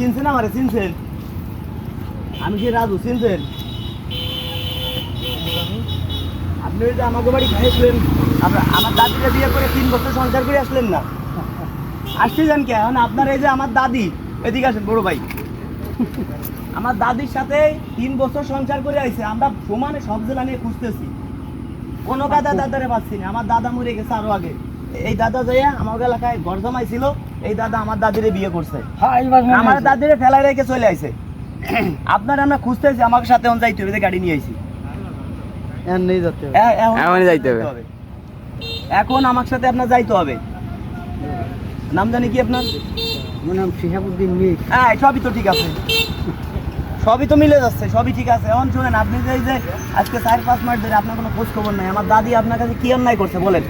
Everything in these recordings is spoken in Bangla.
চিনছেন আমারে চিনছেন আমি কি রাজু চিনছেন? আপনি ওই যে আমাকে বাড়ি খাইছিলেন আমরা আমার দাদিটা বিয়ে করে তিন বছর সংসার করে আসলেন না। আসতে যান কে? এখন আপনার এই যে আমার দাদি এদিকে আসেন বড় ভাই। আমার দাদির সাথে তিন বছর সংসার করে আইছে আমরা সমানে সব জেলা নিয়ে খুঁজতেছি। কোনো দাদা দাদারে পাচ্ছি না। আমার দাদা মরে গেছে আরও আগে। এই দাদা যাইয়া আমার এলাকায় ঘর জমাইছিল। এই দাদা আমার দাদিরে বিয়ে করছে। হ্যাঁ আমার। দাদিরে ফেলাই রেখে চলে আইছে। আপনার আমরা খুঁজতেছি আমার সাথে এখন যাইতে হবে গাড়ি নিয়ে আইছি। এখন নেই যেতে হবে। এ- যাইতে হবে। এখন আমার সাথে আপনার যাইতে হবে। নাম জানি কি আপনার? আমার নাম শিহাবুদ্দিন মির। হ্যাঁ সবই তো ঠিক আছে। সবই তো মিলে যাচ্ছে সবই ঠিক আছে। এখন শুনেন আপনি যে যে আজকে চার পাঁচ মাস ধরে আপনার কোনো খোঁজ খবর নাই আমার দাদি আপনার কাছে কি অন্যায় করছে বলেন?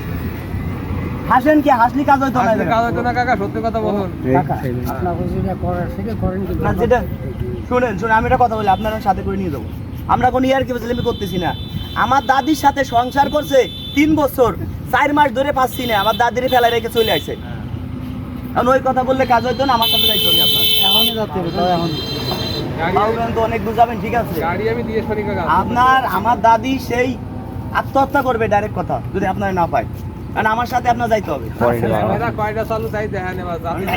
হাসেন কি? হাসলি কাজ হইতো না কাজ হতো না কাকা সত্যি কথা বলুন। না যেটা শুনেন শুনেন আমি একটা কথা বলি আপনারা সাথে করে নিয়ে যাব। আমরা কোনো ইয়ার কি আমি করতেছি না। আমার দাদির সাথে সংসার করছে তিন বছর চার মাস ধরে পাচ্ছি না আমার দাদিরে ফেলাই রেখে চলে আসে। এখন ওই কথা বললে কাজ হইতো না আমার সাথে যাইতে হবে আপনার। এখনই যেতে হবে এখন গাড়ি বাবুগঞ্জ তো অনেক দূর যাবেন ঠিক আছে? গাড়ি আমি দিয়ে শনি কাকা আপনার আমার দাদি সেই আত্মহত্যা করবে ডাইরেক্ট কথা যদি আপনার না পায়। কারণ আমার সাথে আপনার যাইতে হবে।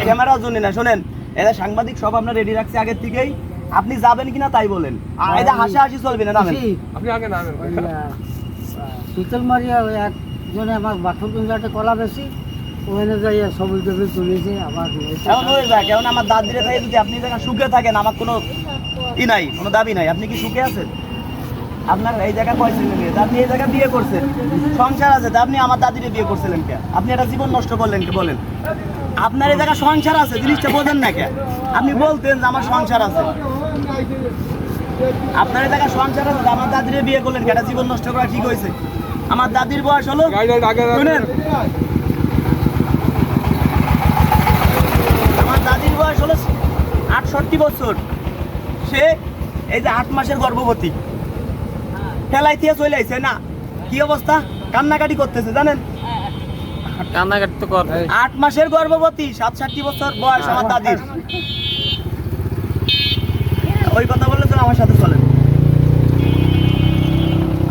ক্যামেরার জন্য না শোনেন এরা সাংবাদিক সব আপনার রেডি রাখছে আগের থেকেই। আপনি যাবেন কিনা তাই বলেন। এটা হাসি হাসি চলবে না নামেন। আপনি আগে নামেন ওই, মারিয়া ওই একজনে আমার বাথরুম পিঞ্জাতে কলা বেশি ওখানে যাই সবুজ তুলেছে নিয়েছে। এখন হয়ে আমার দাদিরে থাকে যদি আপনি দেখেন সুখে থাকেন আমার কোনো ই নাই কোনো দাবি নাই। আপনি কি সুখে আছেন? আপনার এই পয়সা নেবে আপনি এই জায়গায় বিয়ে করছেন। সংসার আছে তা আপনি আমার দাদিরে বিয়ে করছিলেন কে? আপনি একটা জীবন নষ্ট করলেন কে বলেন। আপনার এই জায়গায় সংসার আছে জিনিসটা বোঝেন না কে? আপনি বলতেন যে আমার সংসার আছে। আপনার এই জায়গায় সংসার আছে আমার দাদিরে বিয়ে করলেন একটা জীবন নষ্ট করা ঠিক হয়েছে। আমার দাদির বয়স হলো শুনেন। আমার দাদির বয়স হলো আটষট্টি বছর। সে এই যে আট মাসের গর্ভবতী। ফেলাই দিয়ে চলে আইছে না। কি অবস্থা? কান্নাকাটি করতেছে জানেন? কান্নাকাটি তো কর আট মাসের গর্ভবতী সাতষট্টি বছর বয়স আমার দাদির। ওই কথা বললে তো আমার সাথে চলেন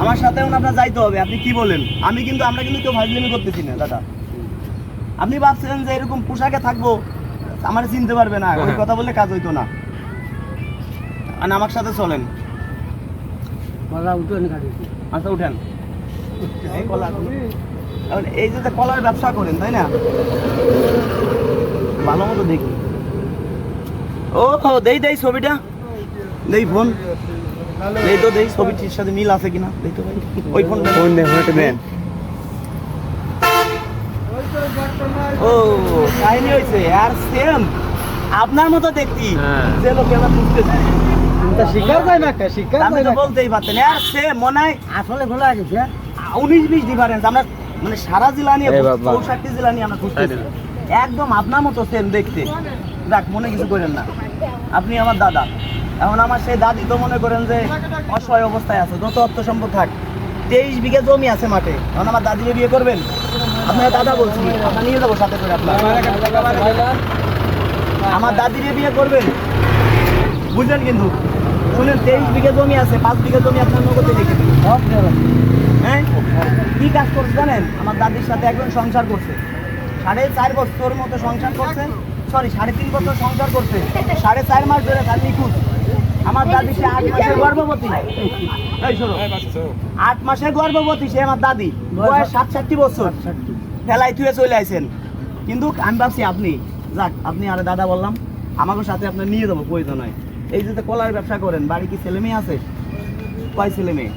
আমার সাথে আপনার যাইতে হবে আপনি কি বলেন? আমি কিন্তু আমরা কিন্তু কেউ ভাজলিমি করতেছি না দাদা। আপনি ভাবছেন যে এরকম পোশাকে থাকব আমার চিনতে পারবে না ওই কথা বললে কাজ হইতো না। আর আমার সাথে চলেন। কলা উঠেন আচ্ছা উঠেন। এই কলা এই যে কলার ব্যবসা করেন তাই না? ভালো মতো দেখি। ও দেই দেই ছবিটা। দেই ফোন। দেই তো দেই ছবিটির সাথে মিল আছে কিনা? দেই তো ভাই। ওই ফোন ফোন দেন। ও কাহিনী হয়েছে আর সেম আপনার মতো দেখতি হ্যাঁ। যে লোকে আমরা বুঝতেছি। শিকার যায় না শিকার আপনি তো বলতেই পারতেন আর সেম মনে হয় আসলে গেছে। উনিশ বিশ ডিফারেন্স আমরা মানে সারা জেলা নিয়ে চৌষট্টি জেলা নিয়ে আমরা খুঁজতেছি একদম আপনার মতো সেম দেখতে। দেখ মনে কিছু করেন না। আপনি আমার দাদা। এখন আমার সেই দাদি তো মনে করেন যে অসহায় অবস্থায় আছে যত অর্থ সম্পদ থাক। তেইশ বিঘা জমি আছে মাঠে। এখন আমার দাদিকে বিয়ে করবেন? আপনার দাদা বলছি আপনার নিয়ে যাব সাথে করে আপনার। আমার দাদিরে বিয়ে করবেন? বুঝলেন কিন্তু? শুনেন, তেইশ বিঘা জমি আছে, পাঁচ বিঘা জমি আপনার নগদে রেখে হ্যাঁ? কি কাজ করছে জানেন? আমার দাদির সাথে একজন সংসার করছে। সাড়ে চার বছর মতো সংসার করছে। সরি সাড়ে তিন বছর সংসার করছে। সাড়ে চার মাস ধরে তার নিখুঁজ। আমার দাদি সে আট মাসের গর্ভবতী। আট মাসের গর্ভবতী সে আমার দাদি। বয়স সাতষট্টি বছর। ফেলাই থুয়ে চলে আইছেন। কিন্তু আমি ভাবছি, আপনি যাক, আপনি আরে দাদা বললাম আমাকে সাথে আপনার নিয়ে যাব, প্রয়োজন হয়। এই যে কলার ব্যবসা করেন বাড়ি কি ছেলে মেয়ে আছে? কয় ছেলে মেয়ে?